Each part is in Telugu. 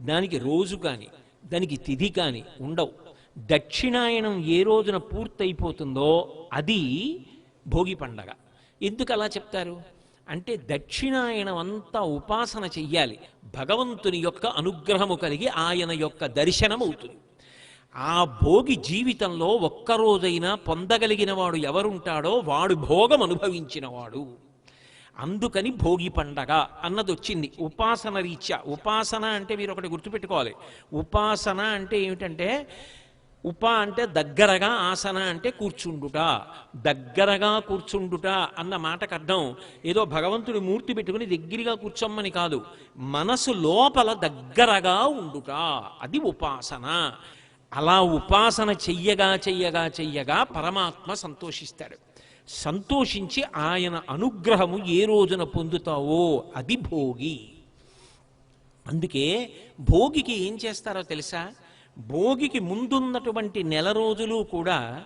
దానికి రోజు కానీ దానికి తిథి కానీ ఉండవు. దక్షిణాయనం ఏ రోజున పూర్తయిపోతుందో అది భోగి పండగ. ఎందుకు అలా చెప్తారు? అంటే దక్షిణాయనం అంతా ఉపాసన చెయ్యాలి. భగవంతుని యొక్క అనుగ్రహము కలిగి ఆయన యొక్క దర్శనం అవుతుంది ఆ భోగి జీవితంలో ఒక్కరోజైనా పొందగలిగిన వాడు ఎవరుంటాడో వాడు భోగం అనుభవించినవాడు అందుకని భోగి పండగ అన్నది వచ్చింది ఉపాసన రీత్యా. ఉపాసన అంటే మీరు ఒకటి గుర్తుపెట్టుకోవాలి. ఉపాసన అంటే ఏమిటంటే ఉప అంటే దగ్గరగా ఆసన అంటే కూర్చుండుట. దగ్గరగా కూర్చుండుట అన్న మాటకు అర్థం. ఏదో భగవంతుడి మూర్తి పెట్టుకుని దగ్గరగా కూర్చోమ్మని కాదు. మనసు లోపల దగ్గరగా ఉండుట. అది ఉపాసన. అలా ఉపాసన చెయ్యగా చెయ్యగా చెయ్యగా పరమాత్మ సంతోషిస్తాడు. సంతోషించి ఆయన అనుగ్రహము ఏ రోజున పొందుతావో అది భోగి. అందుకే భోగికి ఏం చేస్తారో తెలుసా? భోగికి ముందున్నటువంటి నెల రోజులు కూడా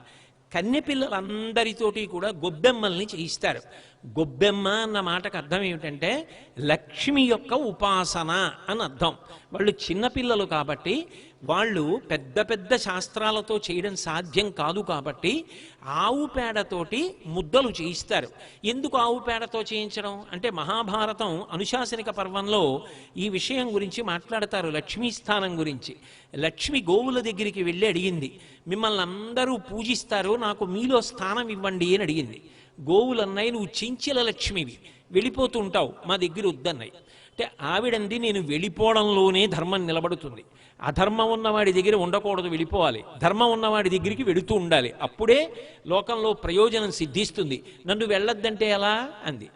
కన్నెపిల్లలందరితోటి కూడా గొబ్బెమ్మల్ని చేయిస్తారు. గొబ్బెమ్మ అన్న మాటకు అర్థం ఏమిటంటే లక్ష్మి యొక్క ఉపాసన అని అర్థం. వాళ్ళు చిన్నపిల్లలు కాబట్టి వాళ్ళు పెద్ద పెద్ద శాస్త్రాలతో చేయడం సాధ్యం కాదు కాబట్టి ఆవు పేడతోటి ముద్దలు చేయిస్తారు. ఎందుకు ఆవు పేడతో చేయించడం? అంటే మహాభారతం అనుశాసనిక పర్వంలో ఈ విషయం గురించి మాట్లాడతారు లక్ష్మీ స్థానం గురించి. లక్ష్మి గోవుల దగ్గరికి వెళ్ళి అడిగింది. మిమ్మల్ని అందరూ పూజిస్తారు నాకు మీలో స్థానం ఇవ్వండి అని అడిగింది. గోవులన్నాయి నువ్వు చెంచల లక్ష్మివి వెళ్ళిపోతూ ఉంటావు మా దగ్గర వద్దన్నాయి అంటే ఆవిడంది నేను వెళ్ళిపోవడంలోనే ధర్మం నిలబడుతుంది. అధర్మం ఉన్నవాడి దగ్గర ఉండకూడదు వెళ్ళిపోవాలి. ధర్మం ఉన్నవాడి దగ్గరికి వెళుతూ ఉండాలి. అప్పుడే లోకంలో ప్రయోజనం సిద్ధిస్తుంది. నన్ను వెళ్ళొద్దంటే ఎలా? అంది.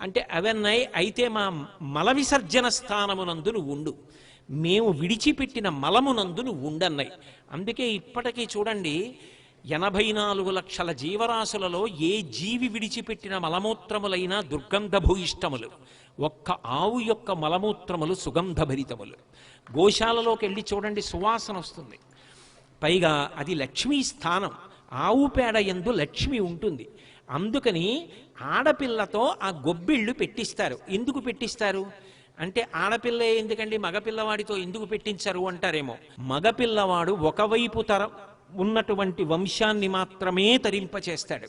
అంటే అవన్నాయి అయితే మా మల విసర్జన స్థానమునందు నువ్వు ఉండు. మేము విడిచిపెట్టిన మలమునందు నువ్వు ఉండన్నాయి అందుకే ఇప్పటికీ చూడండి ఎనభై నాలుగు లక్షల జీవరాశులలో ఏ జీవి విడిచిపెట్టిన మలమూత్రములైనా దుర్గంధభూయిష్టములు. ఒక్క ఆవు యొక్క మలమూత్రములు సుగంధభరితములు. గోశాలలోకి వెళ్ళి చూడండి సువాసన వస్తుంది. పైగా అది లక్ష్మీ స్థానం. ఆవు పేడ ఎందు లక్ష్మి ఉంటుంది. అందుకని ఆడపిల్లతో ఆ గొబ్బిళ్ళు పెట్టిస్తారు. ఎందుకు పెట్టిస్తారు? అంటే ఆడపిల్ల ఎందుకండి? మగపిల్లవాడితో ఎందుకు పెట్టించరు అంటారేమో. మగపిల్లవాడు ఒకవైపు తరం ఉన్నటువంటి వంశాన్ని మాత్రమే తరింపచేస్తాడు.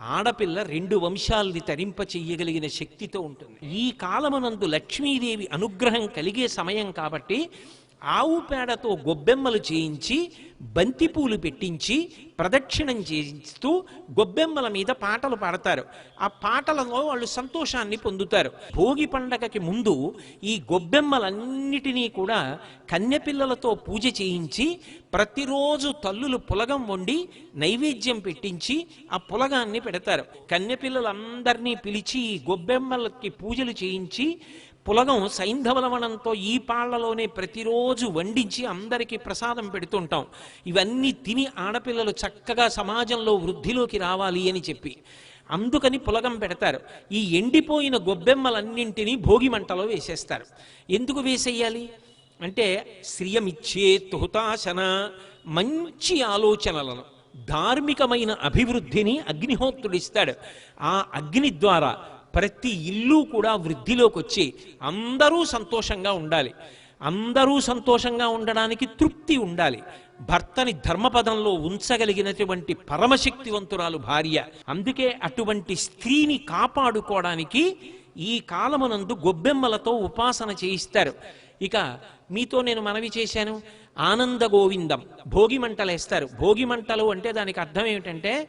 ఆడపిల్ల రెండు వంశాల్ని తరింప చెయ్యగలిగిన శక్తితో ఉంటుంది. ఈ కాలమునందు లక్ష్మీదేవి అనుగ్రహం కలిగే సమయం కాబట్టి ఆవు పేడతో గొబ్బెమ్మలు చేయించి బంతిపూలు పెట్టించి ప్రదక్షిణం చేస్తూ గొబ్బెమ్మల మీద పాటలు పాడతారు. ఆ పాటలలో వాళ్ళు సంతోషాన్ని పొందుతారు. భోగి పండగకి ముందు ఈ గొబ్బెమ్మలన్నిటినీ కూడా కన్యపిల్లలతో పూజ చేయించి ప్రతిరోజు తల్లులు పులగం వండి నైవేద్యం పెట్టించి ఆ పులగాన్ని పెడతారు. కన్యపిల్లలందరినీ పిలిచి ఈ గొబ్బెమ్మలకి పూజలు చేయించి పులగం సైంధవలవనంతో ఈ పాళ్ళలోనే ప్రతిరోజు వండించి అందరికీ ప్రసాదం పెడుతుంటాం. ఇవన్నీ తిని ఆడపిల్లలు చక్కగా సమాజంలో వృద్ధిలోకి రావాలి అని చెప్పి. అందుకని పులగం పెడతారు. ఈ ఎండిపోయిన గొబ్బెమ్మలన్నింటినీ భోగి మంటలో వేసేస్తారు. ఎందుకు వేసేయాలి? అంటే శ్రియమిచ్చే తుహుతాశన మంచి ఆలోచనలను ధార్మికమైన అభివృద్ధిని అగ్నిహోత్రుడిస్తాడు ఆ అగ్ని ద్వారా ప్రతి ఇల్లు కూడా వృద్ధిలోకి వచ్చి అందరూ సంతోషంగా ఉండాలి. అందరూ సంతోషంగా ఉండడానికి తృప్తి ఉండాలి. భర్తని ధర్మపదంలో ఉంచగలిగినటువంటి పరమశక్తివంతురాలు భార్య. అందుకే అటువంటి స్త్రీని కాపాడుకోవడానికి ఈ కాలమునందు గొబ్బెమ్మలతో ఉపాసన చేయిస్తారు. ఇక మీతో నేను మనవి చేశాను. ఆనంద గోవిందం భోగి మంటలు వేస్తారు భోగి మంటలు అంటే దానికి అర్థం ఏమిటంటే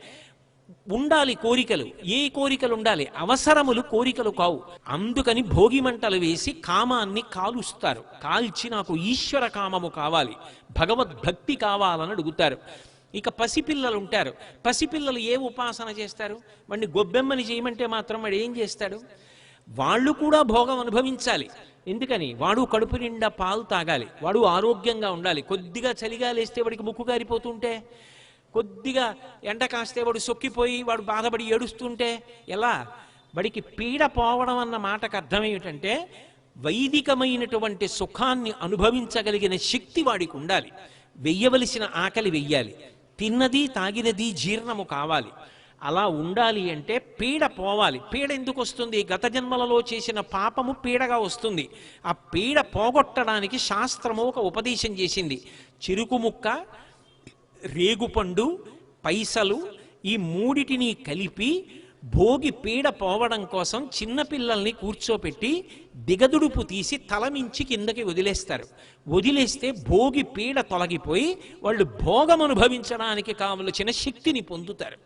ఉండాలి కోరికలు. ఏ కోరికలు ఉండాలి? అవసరములు కోరికలు కావు. అందుకని భోగి మంటలు వేసి కామాన్ని కాలుస్తారు. కాల్చి నాకు ఈశ్వర కామము కావాలి. భగవద్భక్తి కావాలని అడుగుతారు. ఇక పసిపిల్లలు ఉంటారు. పసిపిల్లలు ఏ ఉపాసన చేస్తారు? వాడిని గొబ్బెమ్మని చేయమంటే మాత్రం వాడు ఏం చేస్తాడు? వాళ్ళు కూడా భోగం అనుభవించాలి. ఎందుకని? వాడు కడుపు నిండా పాలు తాగాలి. వాడు ఆరోగ్యంగా ఉండాలి. కొద్దిగా చలిగా లేస్తే వాడికి ముక్కు గారిపోతుంటే కొద్దిగా ఎండ కాస్తే వాడు సొక్కిపోయి వాడు బాధపడి ఏడుస్తుంటే ఎలా? వాడికి పీడ పోవడం అన్న మాటకు అర్థం ఏమిటంటే వైదికమైనటువంటి సుఖాన్ని అనుభవించగలిగిన శక్తి వాడికి ఉండాలి. వెయ్యవలసిన ఆకలి వెయ్యాలి. తిన్నది తాగినది జీర్ణము కావాలి. అలా ఉండాలి అంటే పీడ పోవాలి. పీడ ఎందుకు వస్తుంది? గత జన్మలలో చేసిన పాపము పీడగా వస్తుంది. ఆ పీడ పోగొట్టడానికి శాస్త్రము ఒక ఉపదేశం చేసింది. చిరుకు ముక్క రేగుపండు పైసలు ఈ మూడిటిని కలిపి భోగి పీడ పోవడం కోసం చిన్నపిల్లల్ని కూర్చోపెట్టి దిగదుడుపు తీసి తలమించి కిందకి వదిలేస్తారు. వదిలేస్తే భోగి పీడ తొలగిపోయి వాళ్ళు భోగం అనుభవించడానికి కావలసిన శక్తిని పొందుతారు.